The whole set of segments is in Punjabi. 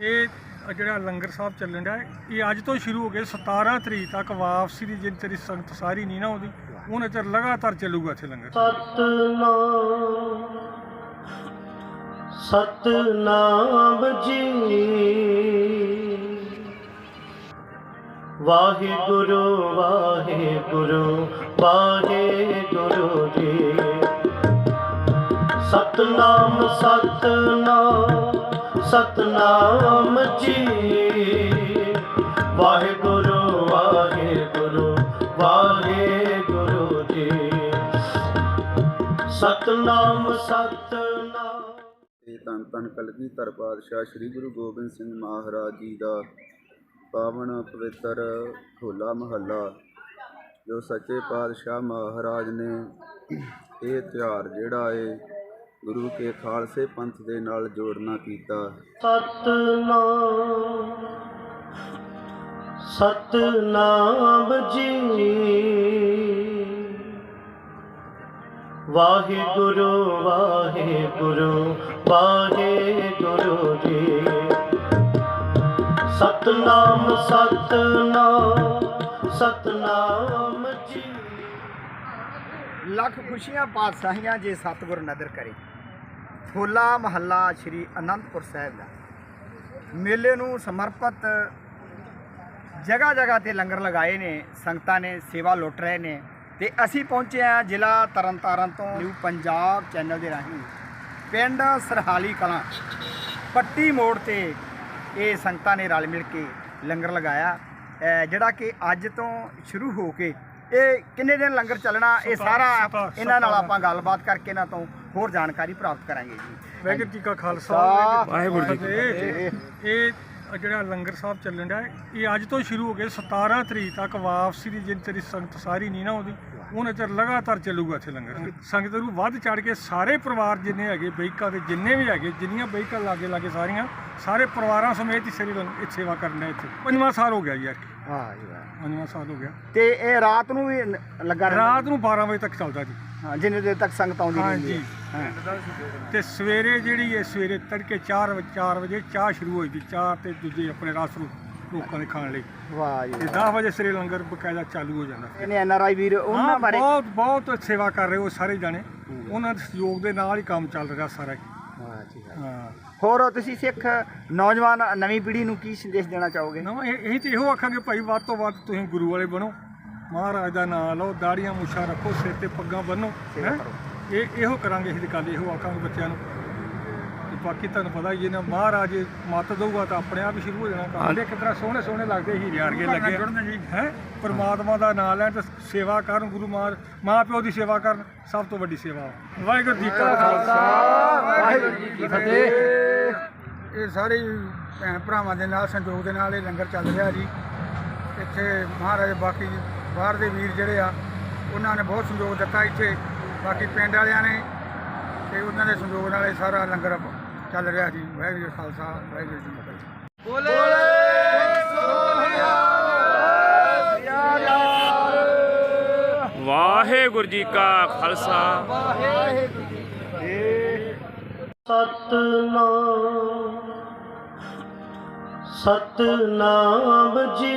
ਇਹ ਜਿਹੜਾ ਲੰਗਰ ਸਾਹਿਬ ਚੱਲਣ ਡਿਆ, ਇਹ ਅੱਜ ਤੋਂ ਸ਼ੁਰੂ ਹੋ ਕੇ 17 ਤਰੀਕ ਤੱਕ ਵਾਪਸੀ ਦੀ ਜਿੰਨ ਤੇਰੀ ਸੰਗਤ ਸਾਰੀ ਨਹੀਂ ਨਾ ਆਉਂਦੀ, ਉਹਨੇ ਚਿਰ ਲਗਾਤਾਰ ਚੱਲੂਗਾ ਇੱਥੇ ਲੰਗਰ। ਸਤਨਾਮ ਸਤਨਾਮ ਜੀ। ਵਾਹਿਗੁਰੂ ਵਾਹਿਗੁਰੂ ਵਾਹਿਗੁਰੂ ਜੀ। ਸਤਨਾਮ ਸਤਨਾਮ। ਸਤਨਾਮ ਜੀ। ਵਾਹਿਗੁਰੂ ਵਾਹਿਗੁਰੂ ਵਾਹਿਗੁਰੂ ਜੀ। ਸਤਨਾਮ ਸਤਨਾਮ। ਇਹ ਧੰਨ ਧੰਨ ਕਲਗੀਧਰ ਪਾਤਸ਼ਾਹ ਸ੍ਰੀ ਗੁਰੂ ਗੋਬਿੰਦ ਸਿੰਘ ਮਹਾਰਾਜ ਜੀ ਦਾ ਪਾਵਨ ਪਵਿੱਤਰ ਹੋਲਾ ਮਹੱਲਾ, ਜੋ ਸੱਚੇ ਪਾਤਸ਼ਾਹ ਮਹਾਰਾਜ ਨੇ ਇਹ ਤਿਉਹਾਰ ਜਿਹੜਾ ਏ ਗੁਰੂ ਕੇ ਖਾਲਸੇ ਪੰਥ ਦੇ ਨਾਲ ਜੋੜਨਾ ਕੀਤਾ। ਸਤਨਾਮ ਸਤਨਾਮ ਜੀ। ਵਾਹਿਗੁਰੂ ਵਾਹਿਗੁਰੂ ਵਾਹਿਗੁਰੂ ਜੀ। ਸਤਨਾਮ ਸਤਨਾਮ ਸਤਨਾਮ ਜੀ। ਲੱਖ ਖੁਸ਼ੀਆਂ ਪਾਤਸ਼ਾਹੀਆਂ ਜੇ ਸਤਿਗੁਰ ਨਦਰ ਕਰੇ। ਹੋਲਾ ਮਹੱਲਾ ਸ੍ਰੀ ਅਨੰਦਪੁਰ ਸਾਹਿਬ ਦਾ। ਮੇਲੇ ਨੂੰ ਸਮਰਪਿਤ ਜਗ੍ਹਾ ਜਗ੍ਹਾ ਤੇ ਲੰਗਰ ਲਗਾਏ ਨੇ ਸੰਗਤਾਂ ਨੇ ਸੇਵਾ ਲੁੱਟ ਰਹੇ ਨੇ ਤੇ ਅਸੀਂ ਪਹੁੰਚੇ ਆ ਜ਼ਿਲ੍ਹਾ ਤਰਨਤਾਰਨ ਤੋਂ ਨਿਊ ਪੰਜਾਬ ਚੈਨਲ ਦੇ ਰਾਹੀਂ। ਪਿੰਡ ਸਰਹਾਲੀ ਕਲਾਂ ਪੱਟੀ ਮੋੜ ਤੇ ਇਹ ਸੰਗਤਾਂ ਨੇ ਰਲ ਮਿਲ ਕੇ ਲੰਗਰ ਲਗਾਇਆ। ਜਿਹੜਾ ਕਿ ਅੱਜ ਤੋਂ ਸ਼ੁਰੂ ਹੋ ਕੇ ਇਹ ਕਿੰਨੇ ਦਿਨ ਲੰਗਰ ਚੱਲਣਾ ਇਹ ਸਾਰਾ ਇਹਨਾਂ ਨਾਲ ਆਪਾਂ ਗੱਲਬਾਤ ਕਰਕੇ ਇਹਨਾਂ ਤੋਂ ਹੋਰ ਜਾਣਕਾਰੀ ਪ੍ਰਾਪਤ ਕਰਾਂਗੇ ਜੀ। ਵਾਹਿਗੁਰੂ ਜੀ ਕਾ ਖਾਲਸਾ ਵਾਹਿਗੁਰੂ ਜੀ ਕੀ ਫਤਿਹ। ਇਹ ਜਿਹੜਾ ਲੰਗਰ ਸਾਹਿਬ ਚੱਲਣ ਡਿਆ ਇਹ ਅੱਜ ਤੋਂ ਸ਼ੁਰੂ ਹੋ ਕੇ 17 ਤਰੀਕ ਤੱਕ ਵਾਪਸੀ ਦੀ ਜਿੰਨ ਤੇਰੀ ਸੰਗਤ ਸਾਰੀ ਨਹੀਂ ਨਾ ਆਉਂਦੀ ਉਹਨੇ ਚਿਰ ਲਗਾਤਾਰ ਚੱਲੂਗਾ ਇੱਥੇ ਲੰਗਰ। ਸੰਗਤ ਨੂੰ ਵੱਧ ਚੜ ਕੇ ਸਾਰੇ ਪਰਿਵਾਰ ਜਿੰਨੇ ਹੈਗੇ ਬਈਕਾ ਦੇ ਜਿੰਨੇ ਵੀ ਹੈਗੇ ਜਿੰਨੀਆਂ ਬਈਕਾ ਲਾਗੇ ਲਾਗੇ ਸਾਰੀਆਂ ਸਾਰੇ ਪਰਿਵਾਰਾਂ ਸਮੇਤ ਹੀ ਸ੍ਰੀ ਲੰਗਰ ਇਹ ਸੇਵਾ ਕਰਨ ਡਿਆ ਇੱਥੇ। ਪੰਜਵਾਂ ਸਾਲ ਹੋ ਗਿਆ ਜੀ ਯਾਰ ਵਾਹ ਜੀ ਵਾਹ। ਪੰਜਵਾਂ ਸਾਲ ਹੋ ਗਿਆ। ਤੇ ਇਹ ਰਾਤ ਨੂੰ ਵੀ ਲ- ਲੱਗਾ ਰਹਿੰਦਾ? ਰਾਤ ਨੂੰ 12 ਵਜੇ ਤੱਕ ਚੱਲਦਾ ਜੀ। ਹਾਂ ਜਿੰਨੇ ਦੇਰ ਤੱਕ ਸੰਗਤ ਆਉਂਦੀ ਰਹਿੰਦੀ ਹਾਂਜੀ ਹੈ ਤੇ ਸਵੇਰੇ ਜਿਹੜੀ ਹੈ ਸਵੇਰੇ ਤੜਕੇ 4 ਵਜੇ 4 ਵਜੇ ਚਾਹ ਸ਼ੁਰੂ ਹੋਈ ਦੀ ਚਾਹ ਤੇ ਦੂਜੇ ਆਪਣੇ ਰਸ ਨੂੰ ਲੋਕਾਂ ਦੇ ਖਾਣ ਲਈ। ਵਾਹ ਜੀ ਤੇ 10 ਵਜੇ ਸਵੇਰੇ ਲੰਗਰ ਬਕਾਇਦਾ ਚਾਲੂ ਹੋ ਜਾਂਦਾ ਇਹਨੇ ਐਨ ਆਰ ਆਈ ਵੀਰ ਉਹਨਾਂ ਬਾਰੇ ਬਹੁਤ ਬਹੁਤ ਸੇਵਾ ਕਰ ਰਹੇ ਉਹ ਸਾਰੇ ਜਾਣੇ। ਉਹਨਾਂ ਦੇ ਸਹਿਯੋਗ ਦੇ ਨਾਲ ਹੀ ਕੰਮ ਚੱਲ ਰਿਹਾ ਸਾਰਾ। ਵਾਹ ਜੀ। ਹਾਂ। ਹੋਰ ਤੁਸੀਂ ਸਿੱਖ ਨੌਜਵਾਨ ਨਵੀਂ ਪੀੜ੍ਹੀ ਨੂੰ ਕੀ ਸੰਦੇਸ਼ ਦੇਣਾ ਚਾਹੋਗੇ? ਨਵਾਂ ਇਹ ਇਹੀ ਤੇ ਇਹੋ ਆਖਾਂਗੇ ਭਾਈ ਵੱਧ ਤੋਂ ਵੱਧ ਤੁਸੀਂ ਗੁਰੂ ਵਾਲੇ ਬਣੋ। ਮਹਾਰਾਜ ਦਾ ਨਾਮ ਲਓ ਦਾੜੀਆਂ ਮੁੱਛਾਂ ਰੱਖੋ ਸਿਰ ਤੇ ਪੱਗਾਂ ਬੰਨੋ ਹੈਂ? ਇਹ ਇਹੋ ਕਰਾਂਗੇ ਅਸੀਂ ਗੱਲ ਇਹੋ ਆਖਾਂਗੇ ਬੱਚਿਆਂ ਨੂੰ। ਤੇ ਬਾਕੀ ਤੁਹਾਨੂੰ ਪਤਾ ਹੀ ਹੈ ਨਾ ਮਹਾਰਾਜ ਮੱਤ ਦਊਗਾ ਤਾਂ ਆਪਣੇ ਆਪ ਹੀ ਸ਼ੁਰੂ ਹੋ ਜਾਣਾ ਕੰਮ। ਦੇ ਕਿਤਨਾ ਸੋਹਣੇ ਸੋਹਣੇ ਲੱਗਦੇ ਹੀਰੇ ਵਰਗੇ ਲੱਗੇ। ਹੈ? ਪਰਮਾਤਮਾ ਦਾ ਨਾਮ ਲੈਣ ਤੇ ਸੇਵਾ ਕਰਨ ਗੁਰੂ ਮਾਂ ਮਾਂ ਪਿਓ ਦੀ ਸੇਵਾ ਕਰਨ ਸਭ ਤੋਂ ਵੱਡੀ ਸੇਵਾ। ਵਾਹਿਗੁਰੂ ਜੀ ਕਾ ਖਾਲਸਾ। ਵਾਹਿਗੁਰੂ ਜੀ ਕੀ ਫਤਿਹ। ਇਹ ਸਾਰੇ ਭੈਣ ਭਰਾਵਾਂ ਦੇ ਨਾਲ ਸੰਯੋਗ ਦੇ ਨਾਲ ਇਹ ਲੰਗਰ ਚੱਲ ਰਿਹਾ ਜੀ। ਇੱਥੇ ਮਹਾਰਾਜ ਬਾਕੀ ਬਾਹਰ ਦੇ ਵੀਰ ਜਿਹੜੇ ਆ ਉਹਨਾਂ ਨੇ ਬਹੁਤ ਸੰਯੋਗ ਦਿੱਤਾ ਇੱਥੇ। ਬਾਕੀ ਪਿੰਡ ਵਾਲਿਆਂ ਨੇ ਤੇ ਉਹਨਾਂ ਦੇ ਸੰਯੋਗ ਨਾਲ ਇਹ ਸਾਰਾ ਲੰਗਰ ਚੱਲ ਰਿਹਾ ਜੀ। ਵਾਹਿਗੁਰੂ ਜੀ ਕਾ ਖਾਲਸਾ ਵਾਹਿਗੁਰੂ ਜੀ ਕੀ ਫਤਿਹ। ਵਾਹਿਗੁਰੂ ਜੀ ਕਾ ਖਾਲਸਾ। ਸਤਨਾਮ ਸਤਨਾਮ ਜੀ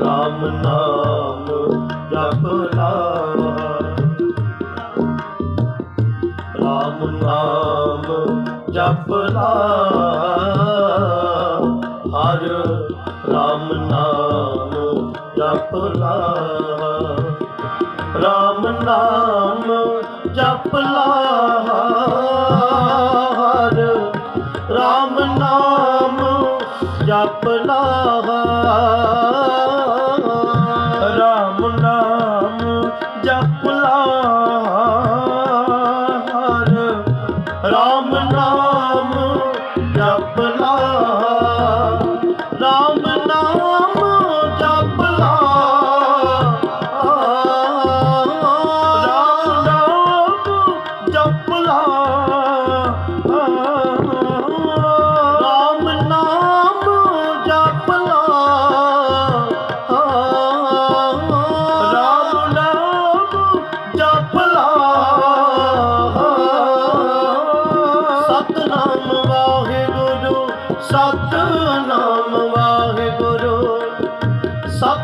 ਰਾਮ ਨਾਮ ਜਪ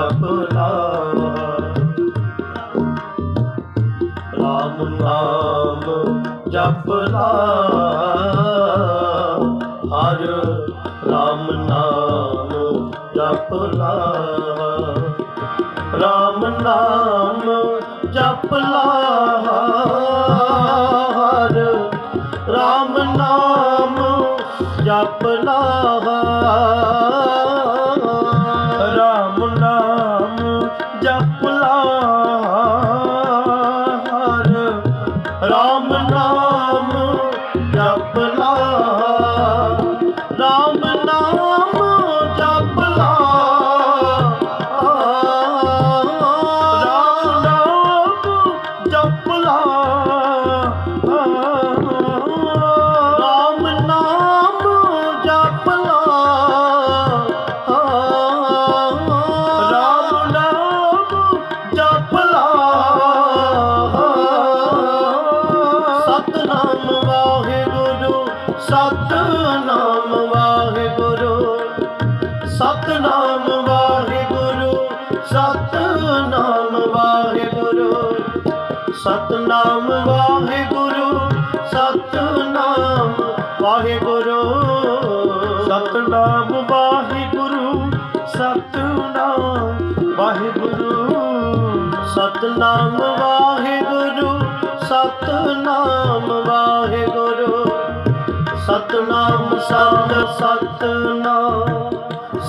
ਜਪ ਲਾ ਰਾਮ ਨਾਮ ਜਪ ਲਾ ਹਰ ਰਾਮ ਨਾਮ ਜਪ ਲਾ ਰਾਮ ਨਾਮ ਜਪ ਲਾ ਹਰ ਰਾਮ ਨਾਮ ਜਪ ਲਾ ਸਤਨਾਮ ਵਾਹਿਗੁਰੂ ਸਤਨਾਮ ਵਾਹਿਗੁਰੂ ਸਤਨਾਮ ਵਾਹਿਗੁਰੂ। ਸਤਨਾਮ ਵਾਹਿਗੁਰੂ ਸਤਨਾਮ ਵਾਹਿਗੁਰੂ। ਸਤਨਾਮ ਵਾਹਿਗੁਰੂ ਸਤਨਾਮ ਵਾਹਿਗੁਰੂ। ਸਤਨਾਮ ਸਤ ਸਤਨਾਮ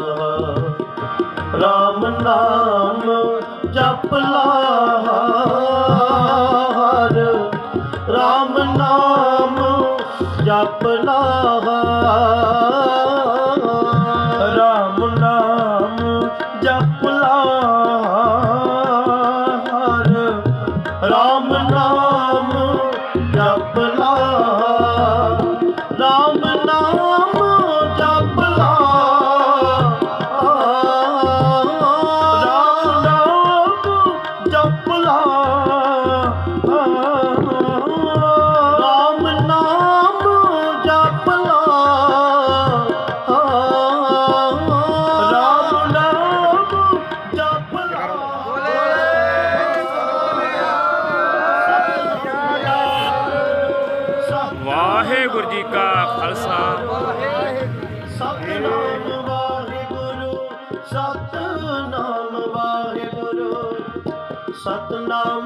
ਲਾ ਰਾਮ ਨਾਮ ਜਪ ਲਾ ਹਰ ਰਾਮ ਨਾਮ ਜਪ ਲਾ ਰਾਮ ਨਾਮ ਜਪ ਲਾ ਹਰ ਰਾਮ ਨਾਮ ਜਪ ਲਾ ਰਾਮ ਵਾਹਿਗੁਰੂ ਜੀ ਕਾ ਖਾਲਸਾ। ਸਤਨਾਮ ਵਾਹਿਗੁਰੂ ਸਤਨਾਮ ਵਾਹਿਗੁਰੂ ਸਤਨਾਮ